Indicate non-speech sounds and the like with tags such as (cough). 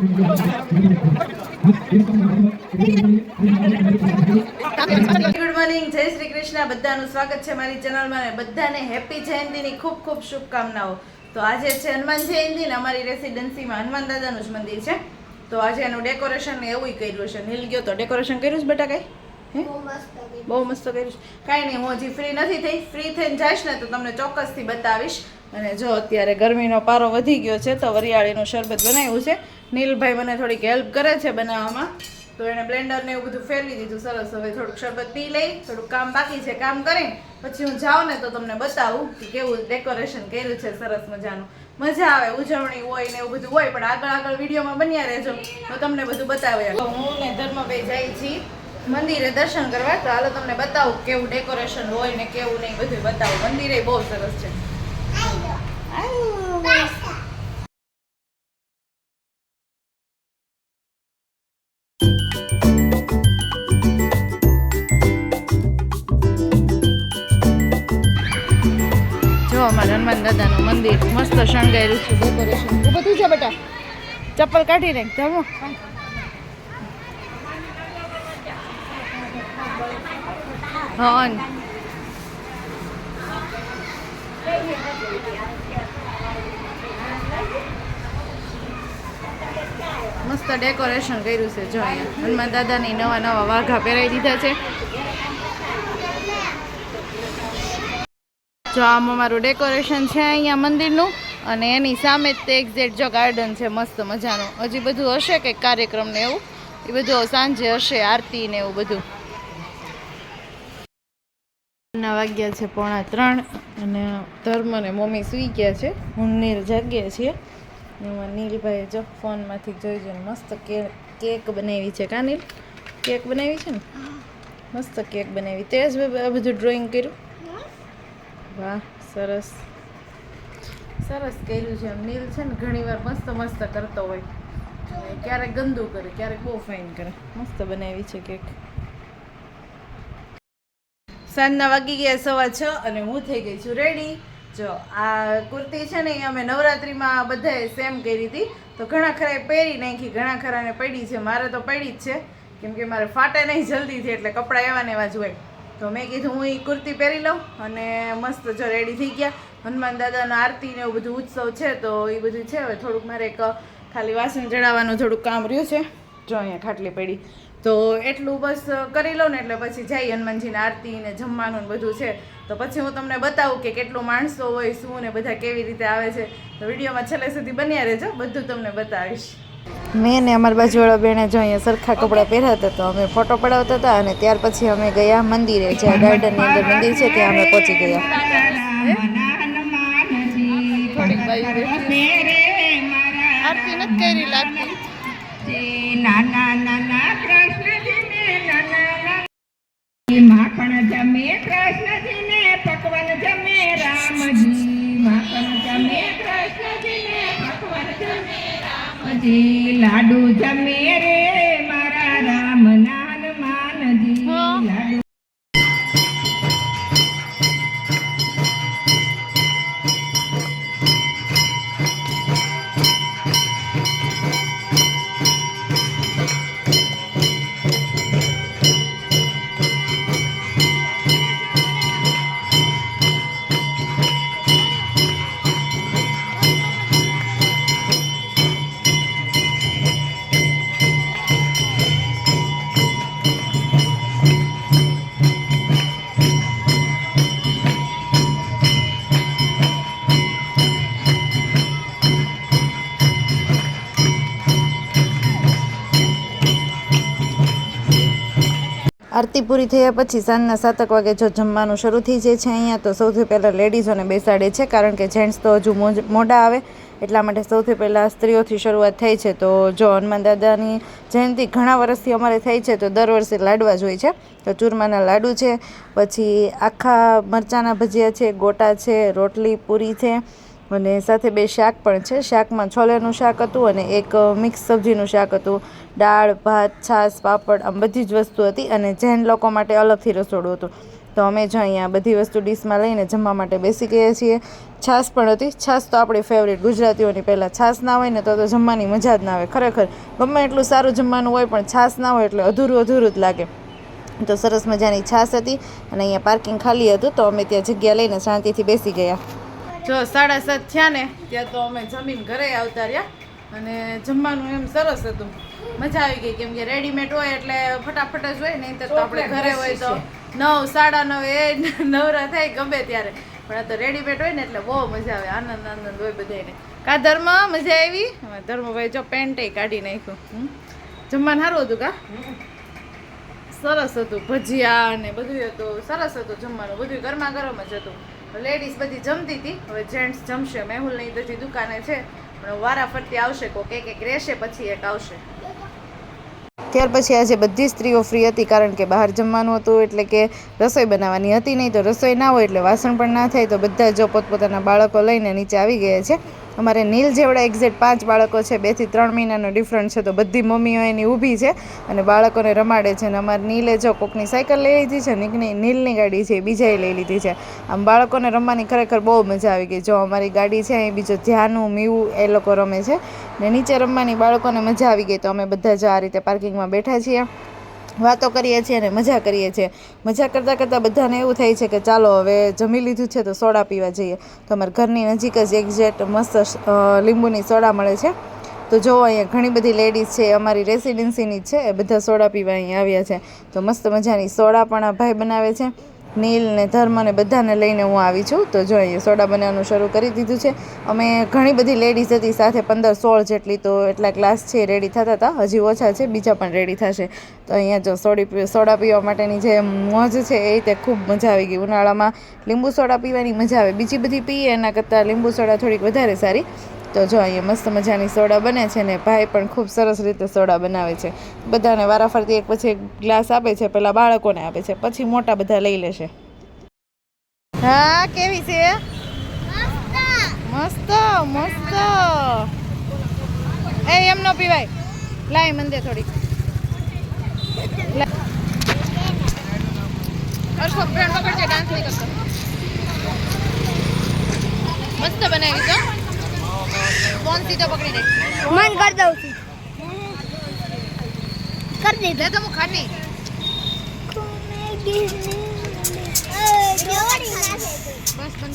Good morning જય શ્રી કૃષ્ણ. બધાનું સ્વાગત છે મારી ચેનલમાં અને બધાને હેપી જયંતિની ખૂબ ખૂબ શુભકામનાઓ. તો આજે છે હનુમાન જયંતી ને અમારી રેસિડેન્સીમાં હનુમાન દાદાનું જ મંદિર છે. તો આજે એનું ડેકોરેશન એવું કર્યું છે નીલ ગયો તો ડેકોરેશન કર્યું છે બેટા કઈ બહુ મસ્ત કર્યું છે. કાંઈ નહીં હું હજી ફ્રી નથી થઈ. ફ્રી થઈને જઈશ ને તો તમને ચોક્કસથી બતાવીશ. અને જો અત્યારે ગરમીનો પારો વધી ગયો છે, તો વરિયાળીનું શરબત બનાવ્યું છે. નીલભાઈ મને થોડીક હેલ્પ કરે છે બનાવવામાં. તો એણે બ્લેન્ડર ને એવું બધું ફેરવી દીધું, સરસ. હવે થોડુંક શરબત પી લઈ, થોડુંક કામ બાકી છે, કામ કરીને. પછી હું જાઉં ને તો તમને બતાવું કે કેવું ડેકોરેશન કર્યું છે, સરસ મજાનું. મજા આવે, ઉજવણી હોય ને એવું બધું હોય, પણ આગળ આગળ વિડીયોમાં બન્યા રહેજો. તો તમને બધું બતાવ્યા હું ને ધર્મભાઈ જાય છીએ મંદિરે દર્શન કરવા. તો હાલો તમને બતાવું કેવું ડેકોરેશન હોય ને કેવું નહીં, બધું બતાવું. મંદિરે બહુ સરસ છે. જો, અમારા હનુમાન દાદાનું મંદિર મસ્ત શણગાર્યું છે, ડેકોરેશન. ઊભું થઈ ચપ્પલ કાઢી નાખ ચાલો હા. મસ્ત ડેકોરેશન કર્યું છે, જો અહીંયા. હનુમાન દાદાની નવા નવા વાઘા પહેરાવી દીધા છે. જો આમ અમારું ડેકોરેશન છે અહીંયા મંદિરનું, અને એની સામે તે એક્ઝેક્ટ જો ગાર્ડન છે, મસ્ત મજાનું. હજી બધું હશે કંઈક કાર્યક્રમ ને એવું? એ બધું સાંજે હશે, આરતી ને એવું બધું. ના વાગ્યા છે પોણા ત્રણ અને ધર્મ અને મમ્મી સૂઈ ગયા છે. હું નીલ જાગ્યા છીએ. એમાં નીલભાઈ જો ફોનમાંથી જોઈ જોઈને મસ્ત કેક બનાવી છે. કા નીલ? કેક બનાવી છે ને? મસ્ત કેક બનાવી. તે જ આ બધું ડ્રોઈંગ કર્યું. વાહ, સરસ. સરસ કર્યું છે આમ નીલ છે ને ઘણીવાર મસ્ત મસ્ત કરતો હોય. ક્યારેક ગંદુ કરે, ક્યારેક બહુ ફાઇન કરે. મસ્ત બનાવી છે કેક. સાંજના વાગી ગયા સવા છ અને હું થઈ ગઈ છું રેડી જો, આ કુર્તી છે ને એ અમે નવરાત્રિમાં બધાએ સેમ કરી હતી. તો ઘણા ખરાએ પહેરી નાખી, ઘણા ખરાને પડી છે. મારે તો પડી જ છે. કેમ કે મારે ફાટે નહીં જલ્દીથી એટલે કપડાં એવા ને એવા જ હોય. તો મેં કીધું હું એ કુર્તી પહેરી લઉં અને મસ્ત જો રેડી થઈ ગયા. હનુમાન દાદાનો આરતી ને એવું બધું ઉત્સવ છે તો એ બધું છે. હવે થોડુંક મારે એક ખાલી વાસણ ચડાવવાનું થોડુંક કામ રહ્યું છે. જો, અહીંયા ખાટલી પડી. તો એટલું બસ કરી લઉં ને એટલે પછી જાય હનુમાનજીની આરતી ને જમવાનું ને બધું છે. તો પછી હું તમને બતાવું કે કેટલું માણસો હોય શું ને બધા કેવી રીતે આવે છે. તો વિડીયોમાં છેલ્લે સુધી બન્યા રહેજો બધું તમને બતાવીશ. મેં ને અમારી બાજુવાળા બેને જો અહીંયા સરખા કપડાં પહેર્યા હતા તો અમે ફોટો પડાવતા હતા અને ત્યાર પછી અમે ગયા મંદિરે જ્યાં ગાર્ડનની અંદર મંદિર છે ત્યાં અમે પહોંચી ગયા. આરતી નથી કરી લાગતી. નાના માખણ જમે, કૃષ્ણજીને પકવાન જમે, રામજી. માખણ જમે, કૃષ્ણજીને પકવાન જમે, રામજી. લાડુ જમે રે આરતી પૂરી થયા પછી સાંજના સાતક વાગે જો જમવાનું શરૂ થઈ જાય છે અહીંયા, તો સૌથી પહેલાં લેડીઝોને બેસાડે છે, કારણ કે જેન્ટ્સ તો હજુ મોડા આવે, એટલા માટે સૌથી પહેલાં સ્ત્રીઓથી શરૂઆત થઈ છે. તો જો હનુમાન દાદાની જયંતિ ઘણા વર્ષથી અમારે થઈ છે, તો દર વર્ષે લાડવા જ હોય છે. તો ચૂરમાના લાડુ છે, પછી આખા મરચાંના ભજીયા છે, ગોટા છે, રોટલી, પૂરી છે અને સાથે બે શાક પણ છે. શાકમાં છોલેનું શાક હતું અને એક મિક્સ સબ્જીનું શાક હતું. દાળ, ભાત, છાશ, પાપડ, આમ બધી જ વસ્તુ હતી અને જૈન લોકો માટે અલગથી રસોડું હતું. તો અમે જ અહીંયા બધી વસ્તુ ડીશમાં લઈને જમવા માટે બેસી ગયા છીએ. છાશ પણ હતી. છાશ તો આપણી ફેવરેટ ગુજરાતીઓની પહેલાં છાશ ના હોય ને તો તો જમવાની મજા જ ના આવે ખરેખર. ગમે એટલું સારું જમવાનું હોય પણ છાશ ના હોય એટલે અધૂરું અધૂરું જ લાગે. તો સરસ મજાની છાશ હતી અને અહીંયા પાર્કિંગ ખાલી હતું તો અમે ત્યાં જગ્યા લઈને શાંતિથી બેસી ગયા. જો સાડા સાત થયા ને ત્યાં તો અમે જમીન ઘરે આવતા રહ્યા અને જમવાનું એમ સરસ હતું. મજા આવી ગઈ કેમ કે રેડીમેડ હોય એટલે ફટાફટ જ હોય નહીં તો આપણે ઘરે હોય તો નવ સાડા નવ એ (laughs) નવરા થાય ગમે ત્યારે. પણ આ તો રેડીમેડ હોય ને એટલે બહુ મજા આવે આનંદ આનંદ હોય બધાને કા ધર્મ મજા આવી? ધર્મભાઈ જો પેન્ટે કાઢી નાખ્યું. જમવાનું સારું હતું કા? સરસ હતું. ભજીયા ને બધું હતું. સરસ હતું જમવાનું. બધું ગરમા ગરમ જ હતું. લેડીઝ બધી જમતી હતી. હવે જેન્ટ્સ જમશે. મેહુલની બધી દુકાને છે. પણ વારા ફરતી આવશે કોક. એક એક રહેશે, પછી એક આવશે. ત્યાર પછી આજે બધી સ્ત્રીઓ ફ્રી હતી કારણ કે બહાર જમવાનું હતું એટલે કે રસોઈ બનાવવાની હતી નહીં તો રસોઈ ના હોય એટલે વાસણ પણ ના થાય તો બધા જો પોતપોતાના બાળકો લઈને નીચે આવી ગયા છે. અમારે નીલ જેવડા એક્ઝેક્ટ પાંચ બાળકો છે, બેથી ત્રણ મહિનાનો ડિફરન્ટ છે, તો બધી મમ્મીઓ એની ઊભી છે અને બાળકોને રમાડે છે અને અમારે નીલે જો કોકની સાયકલ લઈ લીધી છે નીકની નીલની ગાડી છે એ બીજાએ લઈ લીધી છે. આમ બાળકોને રમવાની ખરેખર બહુ મજા આવી ગઈ. જો અમારી ગાડી છે, અહીં બીજો ધ્યાનું, મીવું એ લોકો રમે છે. ને નીચે રમવાની બાળકોને મજા આવી ગઈ, તો અમે બધા જ આ રીતે પાર્કિંગમાં બેઠા છીએ. વાતો કરીએ છીએ અને મજા કરીએ છીએ. મજા કરતાં કરતાં બધાને એવું થાય છે કે ચાલો હવે જમી લીધું છે તો સોડા પીવા જઈએ. તો અમારા ઘરની નજીક જ એક્ઝેક્ટ મસ્ત લીંબુની સોડા મળે છે. તો જો અહીંયા ઘણી બધી લેડીઝ છે, અમારી રેસિડેન્સીની છે બધા સોડા પીવા અહીંયા આવ્યા છે. તો મસ્ત મજાની સોડા પણ આ ભાઈ બનાવે છે. નીલ ને ધર્મ ને બધાને લઈને હું આવી છું. તો જો અહીંયા સોડા બનાવવાનું શરૂ કરી દીધું છે. અમે ઘણી બધી લેડીઝ હતી, સાથે પંદર સોળ જેટલી તો એટલા ગ્લાસ છે રેડી થતા હતા. હજી ઓછા છે, બીજા પણ રેડી થશે. તો અહીંયા જો સોડી સોડા પીવા માટેની જે મોજ છે એ રીતે ખૂબ મજા આવી ગઈ. ઉનાળામાં લીંબુ સોડા પીવાની મજા આવે. બીજી બધી પીએ એના કરતાં લીંબુ સોડા થોડીક વધારે સારી. તો જો અહીંયા મસ્ત મજાની સોડા બને છે ને ભાઈ પણ ખૂબ સરસ રીતે સોડા બનાવે છે. બધાને વારાફરતી એક પછી એક ગ્લાસ આપે છે પહેલાં બાળકોને આપે છે, પછી મોટા બધા લઈ લેશે. હા, કેવી છે? મસ્ત. મસ્ત એ, એમ ન પીવાય. લાય મંદે થોડી. મસ્ત બનાવી છો ફોન સીધો પકડી દે મન કર દઉં છું. કર દે. લે તો હું બસ બસ બંધ